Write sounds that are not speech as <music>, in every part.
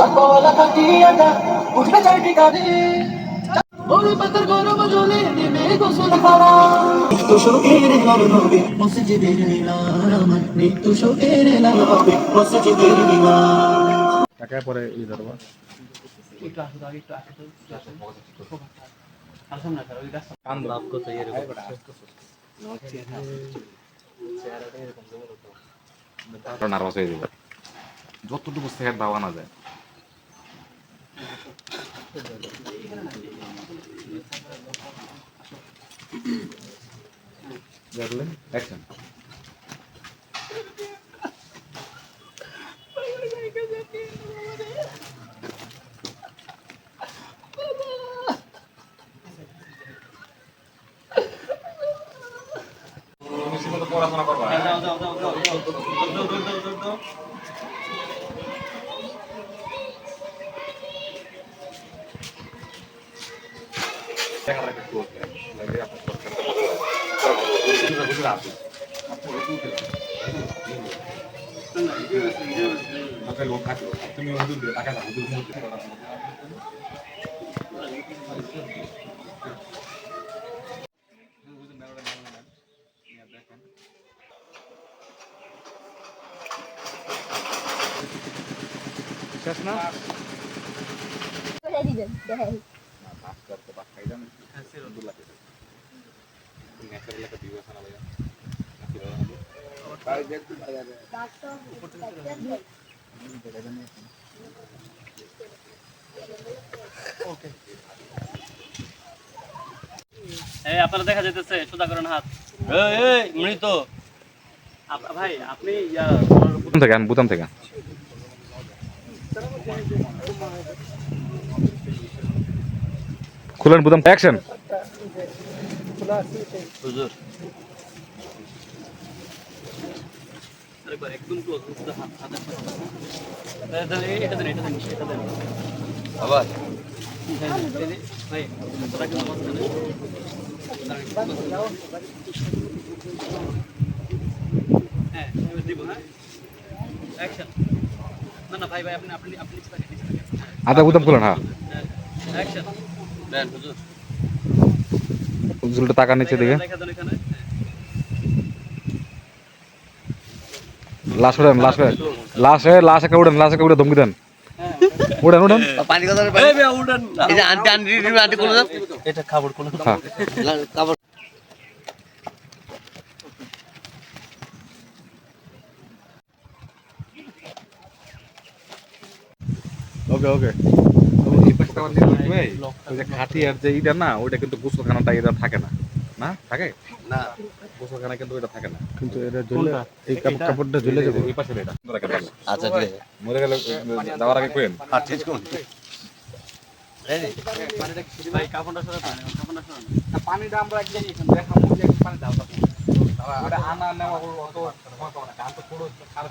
চাকলা কাটিয়াটা উঠবে চারটি কাঁধে ওরে পাতার গরম জলে নেমে গোসল করা। নিত্য শোকের এলার হবে মসজিদের মিনার নিত্য শোকের এলার হবে মসজিদের মিনার। টাকা পরে ই ধরবা নার্ভাস হয়ে যাবে যতটুকু সেখানে দাওয়া না যায়। দেখলেন অ্যাকশন পড়াশোনা করবা। শেষ না? পাস করতে পাস খাই যান সুন্দর লাগে ন্যাচারাল একটা ভিউ আছে না ভাইয়া এই আপনারা দেখা যেতেছে সোজা করেন হাত। এই মৃত। ভাই আপনি ইয়া বুতাম থেকে বুতাম থেকে। খুলেন বুতাম অ্যাকশন। হুজুর। একদম ক্লোজ হাত এটা দেন এটা দেন এটা দেন। আবার। ভাই তোরা কি মাঝখানে হ্যাঁ এবার দিব হ্যাঁ অ্যাকশন না না ভাই ভাই আপনি আপনি আপনি নিচে থাকেন নিচে থাকেন আদা বুতাম খুলেন হ্যাঁ অ্যাকশন দেন হুজুর ঝুলটা টাকা নিচে দিকে দেখা দেন এখানে লাশ উড়েন লাশ উড়েন লাশ এ লাশ একটা উড়েন লাশ একটা উড়ে ধমকি দেন উড়েন উড়েন। পানি কথা এই বে উঠেন এই যে আন্টি আন্টি আন্টি কোন এটা খাবার কোন হ্যাঁ। কাপড়। ওকে ওকে। ওই যে খাটিয়ার যে ইটা না ওইটা কিন্তু গোসলখানাটা এটা থাকে না। না? থাকে? না। গোসলখানা কিন্তু ওইটা থাকে না। কিন্তু এটা ঝুলে এই কাপড়টা ঝুলে যাবে। এই পাশে এটা। আচ্ছা ঠিক আছে মরে গেলে যাওয়ার আগে কোয়েন। আর ঠিক কোন রেডি ভাই কাপড়টা সরে পানি কাপড়টা সরে পানিটা আমরা একদম দেখাবো পানি দাও আনা নেওয়া অত তো পুরো খারাপ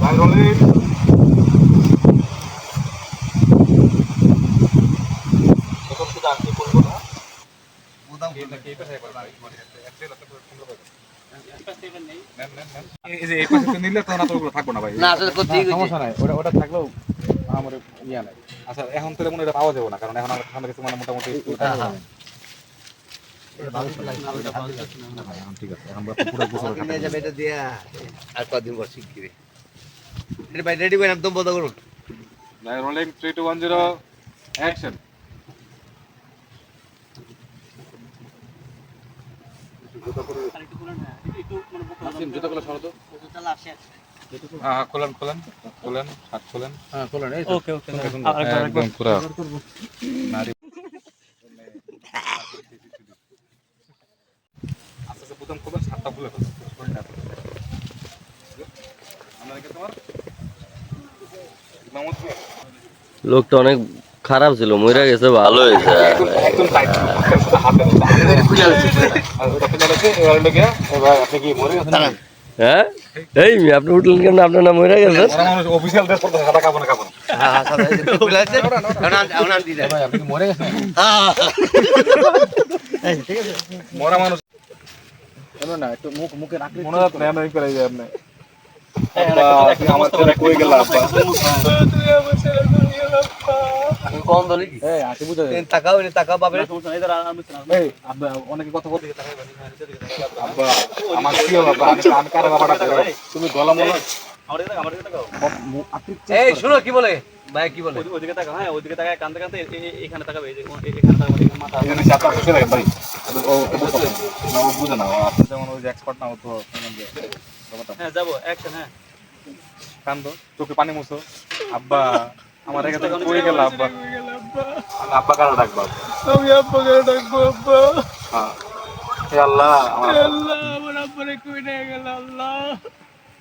ভাই রোলিং প্রথম শুধু আসতে করব না এই পাশে একবার ভাই, একটা একটা করে সুন্দর করে। নেন, নেন, নেন। এই যে এই পাশে নিলে তখন আর ওগুলো থাকব না ভাই। না আসলে কোথায় সমস্যা নাই। ওটা ওটা থাকলেও আমার ইয়া নাই। আচ্ছা এখন তো মনে হয় এটা পাওয়া যাবে না কারণ এখন আমার কিছু মানে মোটামুটি ঠিক আছে। আমরা পুরো গোসল নিয়ে যাবে এটা দিয়া। আর কদিন পর শিগগিরই রেডি ভাই রেডি ভাই একদম বন্ধ করুন। Rolling two one zero action জুতাগুলো সরো তো খোলেন খোলেন খোলেন হাত খোলেন। হ্যাঁ খোলেন ওকে ওকে একদম। পুরো। নারী। আস্তে আস্তে প্রথম খোলেন সাতটা খুলে ফেলেন। আপনাকে তোমার? মামুদ লোকটা অনেক খারাপ ছিল মরে গেছে ভালো হয়েছে। হ্যাঁ? এই মি আপনি উঠলেন কেন আপনার নাম মরে গেল অফিসিয়াল ড্রেস পরতে সাদা কাপড় না কাপড়। হ্যাঁ হ্যাঁ সাদা খুলে আছে এখন আন্টি দেয় ভাই আপনি মরে গেছেন মরা মানুষ না একটু মুখ মুখে রাখলে মনে হয় আমি করে যায় আপনি। আমার ছেড়ে কই গেলা আব্বা? আমি কম কি এই বুঝা আব্বা অনেকে কথা বলতে আব্বা। আমার কি হলো আমি আমি কারে বাবাটা তুমি গলা মলা? আমার দিকে আমার এই শুনো কি বলে? ভাই কি বলে? ওইদিকে তাকাও, হ্যাঁ, ওইদিকে তাকায়, কাঁদতে কাঁদতে এ- এ- এখানে তাকাবে, যে, এখানে তাকাবে, মাথা। এখানে ভাই ও ও না ও বুঝে না আপনি যেমন ওই যে এক্সপার্ট না তো হ্যাঁ, যাব, action, হ্যাঁ। কান্দো চোখে পানি মুছো। আব্বা আমার এখানে থেকে কই গেল আব্বা। আব্বা। কারা ডাকবো আমি আব্বা কারা ডাকবো আব্বা। হ্যাঁ। হে আল্লাহ আমার আল্লাহ আমার আব্বারে কই নিয়ে গেল আল্লাহ।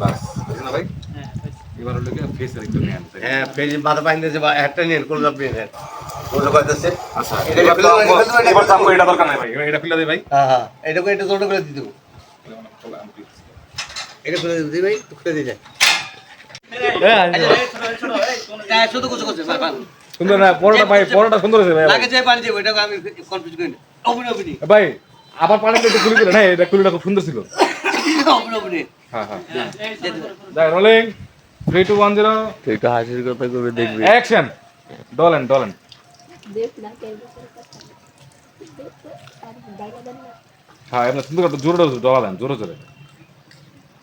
বাস না ভাই? হ্যাঁ, এবার হলো কি ফেসের একটু নিয়ে হ্যাঁ পেজ মাথা বাইন্দেছে বা একটা নিয়ে কোন লাভ নিয়ে কোন কইতাছে আচ্ছা এটা এবার তো ফেলে দেবেন, আমগো- ফেলে দেবেন, এবার তো আমগো এটা দরকার নাই ভাই এটা ফেলে দেই ভাই। হ্যাঁ হ্যাঁ এটা কই এটা ছোট করে দি দেবো। এটা খুলে দিই ভাই? তো খুলে দিয়ে যায়। হ্যাঁ শুধু কিছু করছে ভাই ভাই। সুন্দর না পরোটা ভাই পরোটা সুন্দর ভাই লাগে যে পানি দেবো এটা আমি কনফিউজ করি না। অবনি অবনি ভাই আবার পানিটা একটু খুলে দিলে না এটা খুলিটা খুব সুন্দর ছিল। হ্যাঁ হ্যাঁ rolling three two one zero একটু হাসির কথা করে দেখবি। অ্যাকশন ডলেন ডলেন হ্যাঁ এমনি সুন্দর করে জোরে জোরে ডলা জোরে জোরে।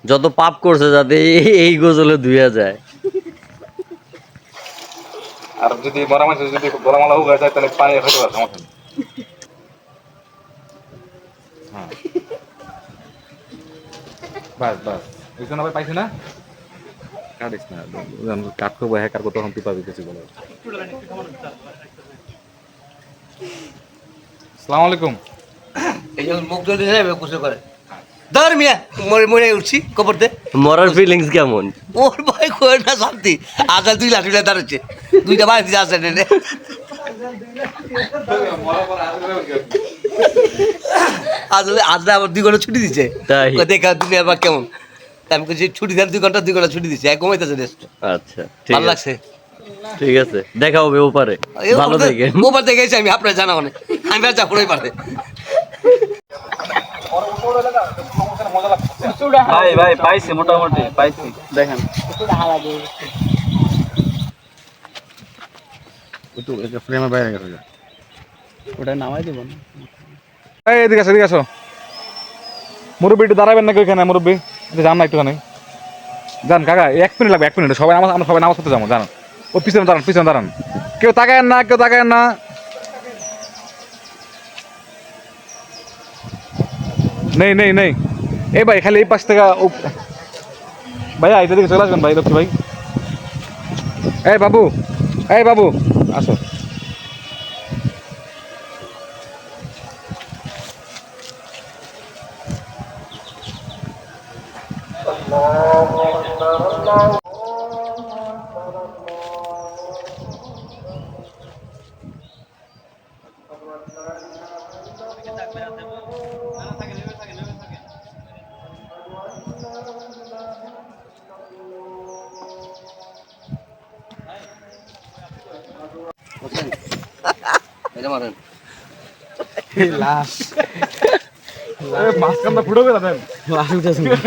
যত পাপ করছে যাতে এই- গজলে ধুইয়া যায়। আর যদি মরা মানুষ যদি গলামালা হয়ে যায় তাহলে পানি হতে পারে সমস্যা বাস বাস। বুঝছ না ভাই পাইছি না? কাটিস না কাট করব হ্যাঁ কাট করতে তখন তুই পাবি কিছু বলে। সালাম আলাইকুম। এই যে মুখ জল দিয়ে কুসে করে। ধর মিয়া মরে মরে উঠছি কবরতে মরার ফিলিংস কেমন? ওর ভাই কই না শান্তি। আজাল দুই লাঠি দাঁড়াচ্ছে। দুইটা ভাই দিয়ে আসে নে। <laughs> আজলে আজলে আবার দুই ঘণ্টা ছুটি দিছে। তাই? দেখা দুনিয়া বা কেমন? আমি ছুটি দেন দুই ঘণ্টা দুই ঘণ্টা ছুটি দিছে। এক ঘুমাইতেছে রেস্ট আচ্ছা ঠিক ভালো আছে। লাগছে? ঠিক আছে দেখা হবে ওপারে। ভালো থেকে ওপার থেকে গেছি আমি আপনার জানা মানে আমি আর যাব ওই পারে ভাই ভাই পাইছি মোটামুটি পাইছি। দেখেন। একটু ফ্রেমের বাইরে গেছে। ওটা নামাই দিব না। এই এদিকে আসো এদিকে আসো। মুরব্বী একটু দাঁড়াবেন নাকি ওইখানে, মুরব্বী? যান না একটুখানি। যান, কাকা, এক মিনিট লাগবে, এক মিনিট। সবাই নামাজ আমরা সবাই নামাজ পড়তে যাব জানো ও, পিছনে দাঁড়ান পিছনে দাঁড়ান। কেউ না, কেউ তাকায়েন না। নেই নেই নেই। এই ভাই, খালি এই পাশ থেকে ভাইয়া এটা দিকে চলে আসবেন ভাই, লক্ষ্মী ভাই। এই বাবু এই বাবু, আসো। মারেন। মাঝখানটা ফুটো করে দেন।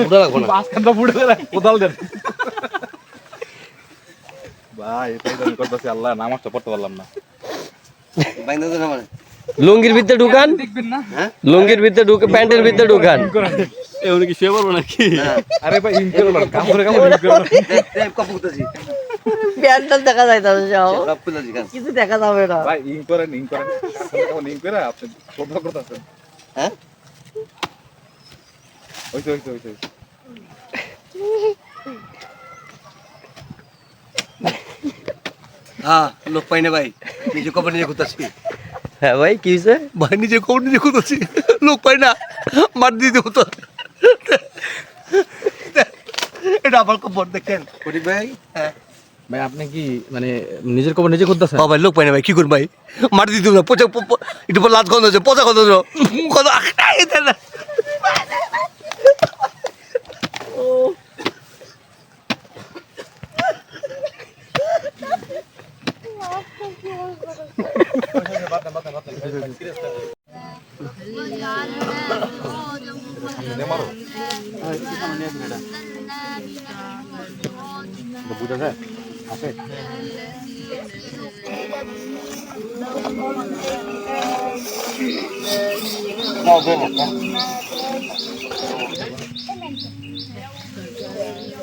ওটা রাখব না মাঝখানটা ফুটো করে কোদাল দেন। ভাই এটাই করতেছি আল্লাহ নামাজ তো পড়তে পারলাম না। বাইন্দা দেন আমার লুঙ্গির ভিতরে ঢুকান? লুঙ্গির ভিতরে ঢুকে প্যান্টের ভিতরে ঢুকান। এমনি কি শুয়ে পড়ব নাকি? আরে ভাই ইন করে কাম করে কাম করে ইন করে দেখ প্যান্টটা যায় তাহলে যাও কিছু দেখা যাবে না। ভাই ইন করেন ইন করেন। কেমন করে আপনি শব্দ করতেছেন। হ্যাঁ? হ্যাঁ লোক পাই না ভাই। নিজে কবর নিজে কুতাছি হ্যাঁ ভাই কি হয়েছে ভাই নিজে কবর নিজে কুতাছি লোক পাই না মার দিয়ে দেবো তো। আবার কবর দেখেন। ফটিক ভাই? হ্যাঁ। ভাই আপনি কি মানে নিজের কবর নিজে খুঁজতেছেন? ও ভাই লোক পাই না ভাই কি করুন ভাই? মাটি দিতে না পচা একটু পর লাত গন্ধ হচ্ছে পচা গন্ধ হচ্ছে বুঝা যায় আছে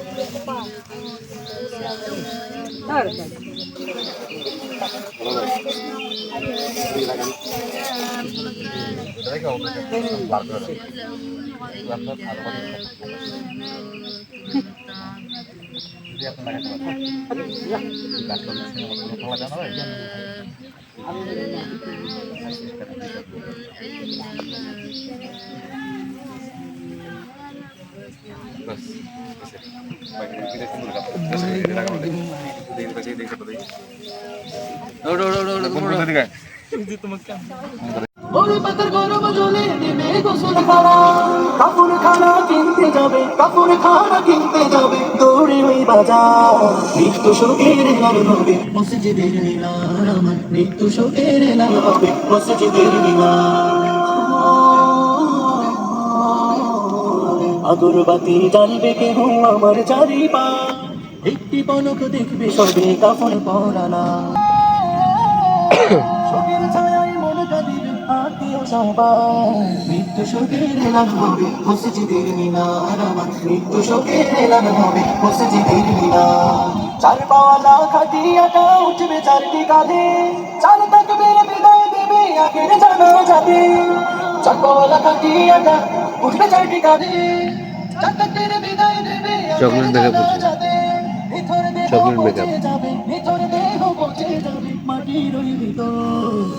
ওরে পাতার গরম জলে নেমে গোসল খানা যাবে যাবে মসজিদের আমার নিত্য শোকের হবে মসজিদের মিনার আগরবাতি জ্বালবে কেহ আমার চারিপা একটি পলক দেখবে সবে কাপড় পরানা। শোকের মৃত্যু শোকের এলান মৃত্যু শোকের চার পাওয়ালা খাটিয়াটা উঠবে চারটি কাঁধে। চার থাকবে বিদায় দেবে আগের জানা চকলেট বলছি। চকলেট ভিতর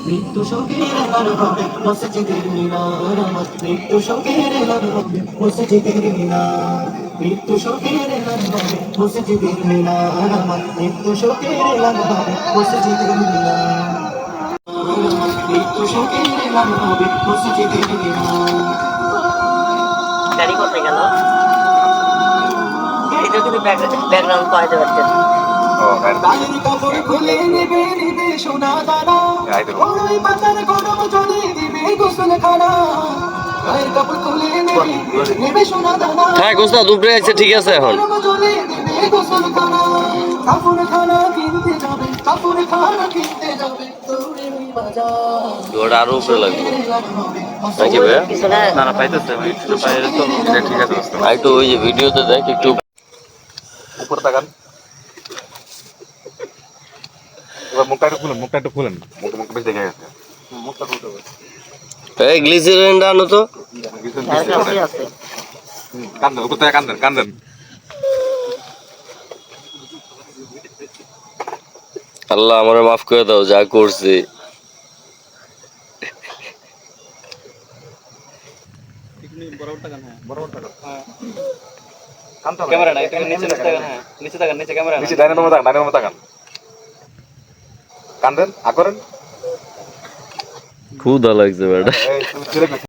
মৃত্যু শোকের হবে মসজিদের মিনার মৃত্যু শোকের হবে মসজিদের মিনার মৃত্যু শোকের হবে মসজিদের মিনার মৃত্যু শোকের হবে মসজিদের মিনার গাড়ি কোথায় গেল। গাড়িতে কিন্তু ব্যাকগ্রাউন্ড পাওয়া যাচ্ছে গায়ের কাপড় খুলে নেবে নিবে সোনা দানা বড়ই পাতার গরম জলে দিবে গোসল খানা গায়ের কাপড় খুলে নেবে নেবে সোনা দানা থাক ওস্তাদ উপরে আছে ঠিক আছে এখন। জলে দিবে গোসল খানা কাপড় খানা কিনতে যাবে কাপড় খানা কিনতে যাবে ওটা আরও উপরে লাগবে। নাকি ভাইয়া? না না পাইতেছে ভাই। একটু বাইরে তো ঠিক আছে দোস্ত। আর একটু ওই যে ভিডিওতে দেখ একটু উপরে তাকান। এবার মুখটা একটু খুলেন মুখটা একটু খুলেন। মুখ মুখ বেশ দেখে গেছে মুখটা খুলতে হবে। এই গ্লিসারিন আনো তো। কান্দেন উপর থেকে কান্দেন কান্দেন আল্লাহ আমার মাফ করে দাও যা করছি। হ্যাঁ বরাবর তাকান কানতে ক্যামেরা না একটু নিচে নিচে তাকান হ্যাঁ। নিচে তাকান নিচে ক্যামেরা। নিচে ডাইনের মধ্যে তাকান ডাইনের মধ্যে তাকান। কান্দেন আ করেন। ক্ষুধা লাগছে